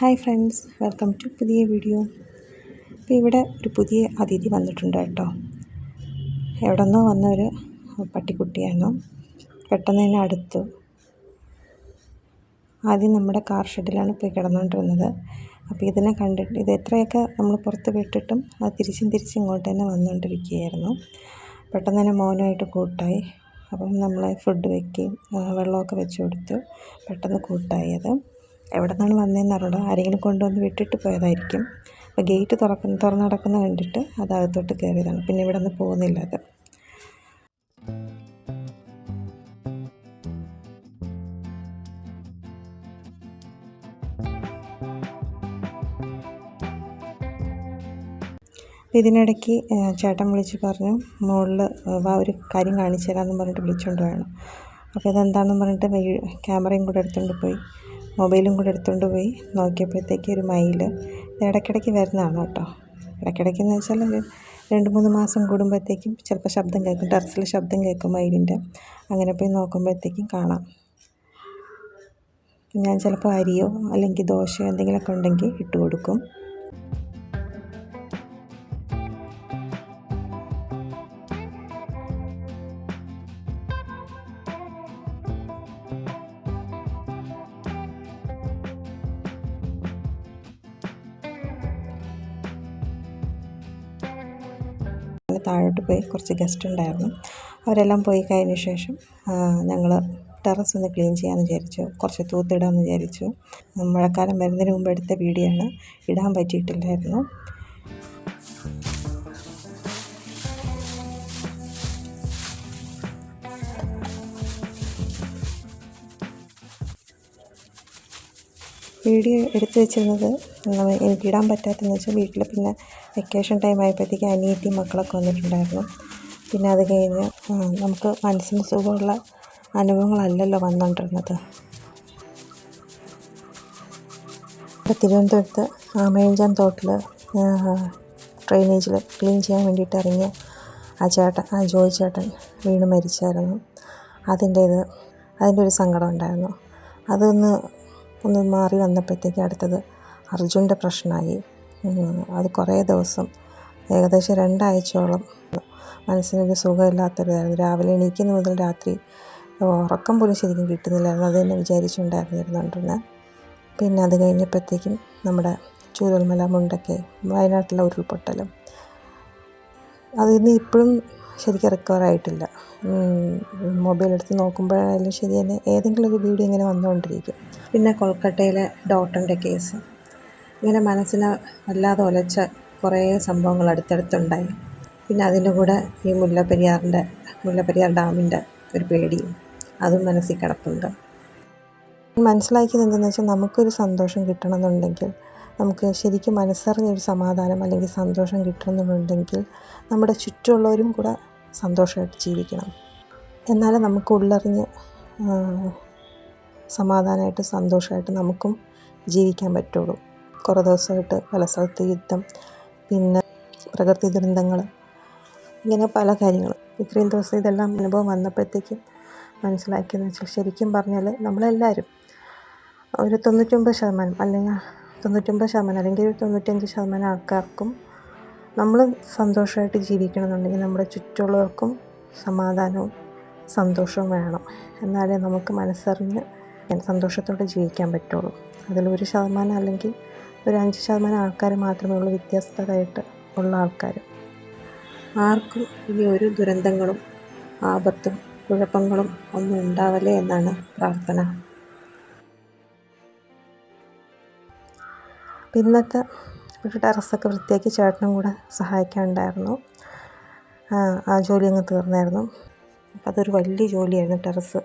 Hi friends welcome to പുതിയ video. ഇപ്പോൾ ഇവിടെ ഒരു പുതിയ അതിഥി വന്നിട്ടുണ്ട് കേട്ടോ. എവിടെ നിന്നോ വന്ന ഒരു പട്ടിക്കുട്ടിയാണ്. പെട്ടെന്ന് തന്നെ അടുത്തു. ആദ്യം നമ്മുടെ കാർ ഷെഡിലാണ് പോയി കിടന്നുകൊണ്ടിരുന്നത് അപ്പോൾ ഇതിനെ കണ്ടിട്ട് ഇത് എത്രയൊക്കെ നമ്മൾ പുറത്ത് വിട്ടിട്ടും അത് തിരിച്ചും തിരിച്ചും ഇങ്ങോട്ട് തന്നെ വന്നുകൊണ്ടിരിക്കുകയായിരുന്നു പെട്ടെന്ന് തന്നെ മോനുമായിട്ട് കൂട്ടായി. അപ്പം നമ്മൾ ഫുഡ് വയ്ക്കുകയും വെള്ളമൊക്കെ വെച്ച് കൊടുത്തു. പെട്ടെന്ന് കൂട്ടായി അത് എവിടെ നിന്നാണ് വന്നതെന്ന് അറിയില്ല. ആരെങ്കിലും കൊണ്ടുവന്ന് വിട്ടിട്ട് പോയതായിരിക്കും. അപ്പോൾ ഗേറ്റ് തുറക്കുന്ന തുറന്ന് നടക്കുന്ന കണ്ടിട്ട് അത് അകത്തോട്ട് കയറിയതാണ്. പിന്നെ ഇവിടെ നിന്ന് പോകുന്നില്ല അത്. ഇതിനിടയ്ക്ക് ചേട്ടൻ വിളിച്ച് പറഞ്ഞു മുകളിൽ വാ ഒരു കാര്യം കാണിച്ചു തരാമെന്ന് പറഞ്ഞിട്ട് വിളിച്ചുകൊണ്ട് വേണം അപ്പോൾ ഇതെന്താണെന്ന് പറഞ്ഞിട്ട് ക്യാമറയും കൂടെ എടുത്തുകൊണ്ട് പോയി. മൊബൈലും കൂടെ എടുത്തുകൊണ്ട് പോയി നോക്കിയപ്പോഴത്തേക്ക് ഒരു മയിൽ ഇടയ്ക്കിടയ്ക്ക് വരുന്നതാണ് കേട്ടോ. ഇടയ്ക്കിടയ്ക്ക് എന്ന് വെച്ചാൽ രണ്ട് മൂന്ന് മാസം കൂടുമ്പോഴത്തേക്കും ചിലപ്പോൾ ശബ്ദം കേൾക്കും. ടെറസിൽ ശബ്ദം കേൾക്കും മയിലിന്റെ. അങ്ങനെ പോയി നോക്കുമ്പോഴത്തേക്കും കാണാം. ഞാൻ ചിലപ്പോൾ അരിയോ അല്ലെങ്കിൽ ദോശയോ എന്തെങ്കിലുമൊക്കെ ഉണ്ടെങ്കിൽ ഇട്ട് കൊടുക്കും താഴോട്ട് പോയി കുറച്ച് ഗസ്റ്റ് ഉണ്ടായിരുന്നു. അവരെല്ലാം പോയി കഴിഞ്ഞ ശേഷം ഞങ്ങൾ ടെറസ് ഒന്ന് ക്ലീൻ ചെയ്യാമെന്ന് വിചാരിച്ചു. കുറച്ച് തൂത്തിടാമെന്ന് വിചാരിച്ചു. മഴക്കാലം വരുന്നതിന് മുമ്പ് എടുത്ത വീഡിയോ ആണ്. ഇടാൻ പറ്റിയിട്ടില്ലായിരുന്നു. വീഡിയോ എടുത്തു വെച്ചിരുന്നത് എനിക്ക് ഇടാൻ പറ്റാത്തതെന്ന് വെച്ചാൽ വീട്ടിൽ പിന്നെ വെക്കേഷൻ ടൈം ആയപ്പോഴത്തേക്ക് അനിയത്തി മക്കളൊക്കെ വന്നിട്ടുണ്ടായിരുന്നു. പിന്നെ അത് കഴിഞ്ഞ് നമുക്ക് മനസ്സിന് സുഖമുള്ള അനുഭവങ്ങളല്ലല്ലോ വന്നുകൊണ്ടിരുന്നത് ഇപ്പോൾ തിരുവനന്തപുരത്ത് ആമയഞ്ചാൻ തോട്ടിൽ ഡ്രെയിനേജിൽ ക്ലീൻ ചെയ്യാൻ വേണ്ടിയിട്ട് ഇറങ്ങിയ ആ ചേട്ടൻ ആ ജോയി ചേട്ടൻ വീണ് മരിച്ചായിരുന്നു. അതിന്റെ ഇത് അതിന്റെ ഒരു സങ്കടം ഉണ്ടായിരുന്നു. അതൊന്ന് ഒന്ന് മാറി വന്നപ്പോഴത്തേക്ക് അടുത്തത് അർജുന്റെ പ്രശ്നമായി. അത് കുറേ ദിവസം ഏകദേശം രണ്ടാഴ്ചയോളം മനസ്സിനൊരു സുഖമില്ലാത്തൊരിതായിരുന്നു രാവിലെ എണീക്കുന്ന മുതൽ രാത്രി ഉറക്കം പോലും ശരിക്കും കിട്ടുന്നില്ലായിരുന്നു. അത് തന്നെ വിചാരിച്ചുണ്ടായിരുന്നിരുന്നുണ്ടെന്ന് പിന്നെ അത് കഴിഞ്ഞപ്പോഴത്തേക്കും നമ്മുടെ ചൂരൽമല മുണ്ടക്കെ വയനാട്ടിലെ ഉരുൾപൊട്ടലും. അതിന് ഇപ്പോഴും ശരിക്കും റിക്കവർ ആയിട്ടില്ല. മൊബൈൽ എടുത്ത് നോക്കുമ്പോഴായാലും ശരി തന്നെ ഏതെങ്കിലും ഒരു വീഡിയോ ഇങ്ങനെ വന്നുകൊണ്ടിരിക്കും. പിന്നെ കൊൽക്കട്ടയിലെ ഡോട്ടറിന്റെ കേസ് ഇങ്ങനെ മനസ്സിനെ വല്ലാതെ ഒലച്ച കുറേ സംഭവങ്ങൾ അടുത്തടുത്തുണ്ടായി. പിന്നെ അതിന്റെ കൂടെ ഈ മുല്ലപ്പെരിയാറിന്റെ മുല്ലപ്പെരിയാർ ഡാമിന്റെ ഒരു പേടിയും അതും മനസ്സിൽ കിടപ്പുണ്ട്. മനസ്സിലാക്കിയത് എന്തെന്ന് വെച്ചാൽ നമുക്കൊരു സന്തോഷം കിട്ടണമെന്നുണ്ടെങ്കിൽ നമുക്ക് ശരിക്കും മനസ്സറിഞ്ഞൊരു സമാധാനം അല്ലെങ്കിൽ സന്തോഷം കിട്ടണമെന്നുണ്ടെങ്കിൽ നമ്മുടെ ചുറ്റുമുള്ളവരും കൂടെ സന്തോഷമായിട്ട് ജീവിക്കണം. എന്നാലേ നമുക്ക് ഉള്ളറിഞ്ഞ് സമാധാനമായിട്ട് സന്തോഷമായിട്ട് നമുക്കും ജീവിക്കാൻ പറ്റുള്ളൂ. കുറേ ദിവസമായിട്ട് പല സ്ഥലത്ത് യുദ്ധം പിന്നെ പ്രകൃതി ദുരന്തങ്ങൾ ഇങ്ങനെ പല കാര്യങ്ങളും ഇത്രയും ദിവസം ഇതെല്ലാം അനുഭവം വന്നപ്പോഴത്തേക്കും മനസ്സിലാക്കിയെന്ന് വെച്ചാൽ ശരിക്കും പറഞ്ഞാൽ നമ്മളെല്ലാവരും ഒരു തൊണ്ണൂറ്റൊമ്പത് ശതമാനം അല്ലെങ്കിൽ തൊണ്ണൂറ്റൊമ്പത് ശതമാനം അല്ലെങ്കിൽ ഒരു തൊണ്ണൂറ്റഞ്ച് ശതമാനം ആൾക്കാർക്കും നമ്മൾ സന്തോഷമായിട്ട് ജീവിക്കണമെന്നുണ്ടെങ്കിൽ നമ്മുടെ ചുറ്റുള്ളവർക്കും സമാധാനവും സന്തോഷവും വേണം. എന്നാലേ നമുക്ക് മനസ്സറിഞ്ഞ് സന്തോഷത്തോടെ ജീവിക്കാൻ പറ്റുള്ളൂ. അതിൽ ഒരു ശതമാനം അല്ലെങ്കിൽ ഒരു അഞ്ച് ശതമാനം ആൾക്കാർ മാത്രമേ ഉള്ളൂ വ്യത്യസ്തരായിട്ട് ഉള്ള ആൾക്കാർ. ആർക്കും ഇനി ഒരു ദുരന്തങ്ങളും ആപത്തും കുഴപ്പങ്ങളും ഒന്നും ഉണ്ടാവലേ എന്നാണ് പ്രാർത്ഥന. ഇന്നത്തെ ഒരു ടെറസൊക്കെ വൃത്തിയാക്കി ചേട്ടനും കൂടെ സഹായിക്കാനുണ്ടായിരുന്നു. ആ ജോലി അങ്ങ് തീർന്നായിരുന്നു. അപ്പോൾ അതൊരു വലിയ ജോലിയായിരുന്നു ടെറസ്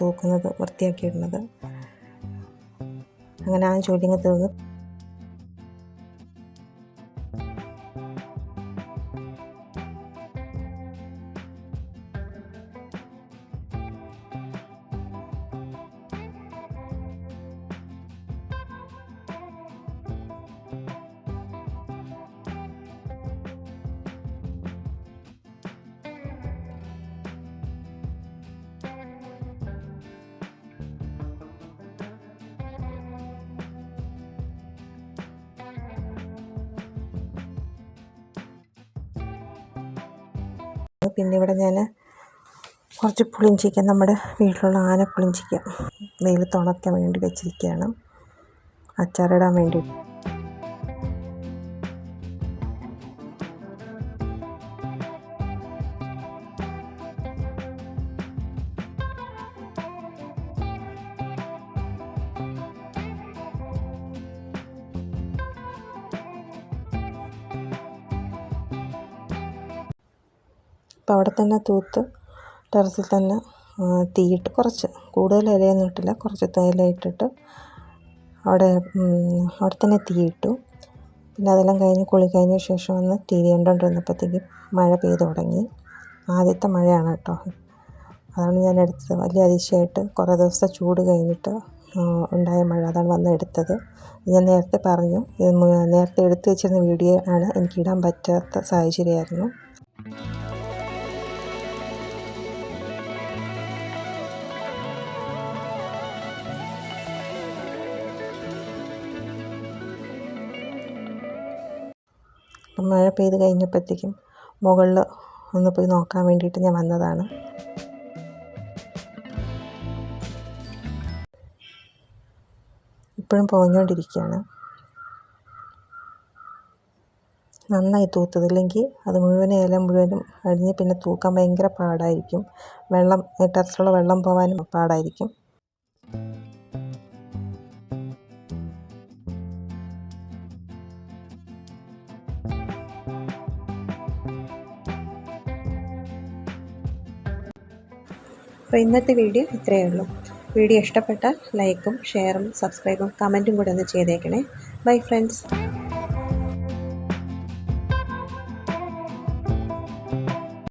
തൂക്കുന്നത് വൃത്തിയാക്കിയിടുന്നത്. അങ്ങനെ ആ ജോലി അങ്ങ് തീർന്നു. പിന്നെ ഇവിടെ ഞാൻ കുറച്ച് പുളിഞ്ചിക്ക നമ്മുടെ വീട്ടിലുള്ള ആന പുളിഞ്ചിക്ക. വെയിലത്ത് ഉണക്കാൻ വേണ്ടി വെച്ചിരിക്കുകയാണ്. അച്ചാറിടാൻ വേണ്ടി. അപ്പോൾ അവിടെ തന്നെ തൂത്ത് ടെറസിൽ തന്നെ തീയിട്ട് കുറച്ച്. കൂടുതൽ ഇലയൊന്നും ഇട്ടില്ല. കുറച്ച് തേയില ഇട്ടിട്ട് അവിടെ അവിടെ തന്നെ തീയിട്ടു പിന്നെ അതെല്ലാം കഴിഞ്ഞ് കുളി കഴിഞ്ഞ ശേഷം വന്ന് ടി വി മഴ പെയ്തു തുടങ്ങി. ആദ്യത്തെ മഴയാണ് കേട്ടോ. അതാണ് ഞാൻ എടുത്തത്. വലിയ അതിശയമായിട്ട് കുറേ ദിവസത്തെ ചൂട് കഴിഞ്ഞിട്ട് ഉണ്ടായ മഴ അതാണ് വന്ന് എടുത്തത്. ഞാൻ നേരത്തെ പറഞ്ഞു. നേരത്തെ എടുത്തു വെച്ചിരുന്ന വീഡിയോ ആണ് എനിക്ക് ഇടാൻ പറ്റാത്ത സാഹചര്യമായിരുന്നു. മഴ പെയ്ത് കഴിഞ്ഞപ്പോഴത്തേക്കും മുകളിൽ ഒന്ന് പോയി നോക്കാൻ വേണ്ടിയിട്ട് ഞാൻ വന്നതാണ്. ഇപ്പോഴും പോഞ്ഞുകൊണ്ടിരിക്കുകയാണ് നന്നായി തൂത്തതില്ലെങ്കിൽ അത് മുഴുവൻ ഇല മുഴുവനും അടിഞ്ഞ് പിന്നെ തൂക്കാൻ ഭയങ്കര പാടായിരിക്കും. വെള്ളം ടെറസിലുള്ള വെള്ളം പോകാനും പാടായിരിക്കും. അപ്പോൾ ഇന്നത്തെ വീഡിയോ ഇത്രയേ ഉള്ളൂ. വീഡിയോ ഇഷ്ടപ്പെട്ടാൽ ലൈക്കും ഷെയറും സബ്സ്ക്രൈബും കമന്റും കൂടെ ഒന്ന് ചെയ്തേക്കണേ. Bye friends.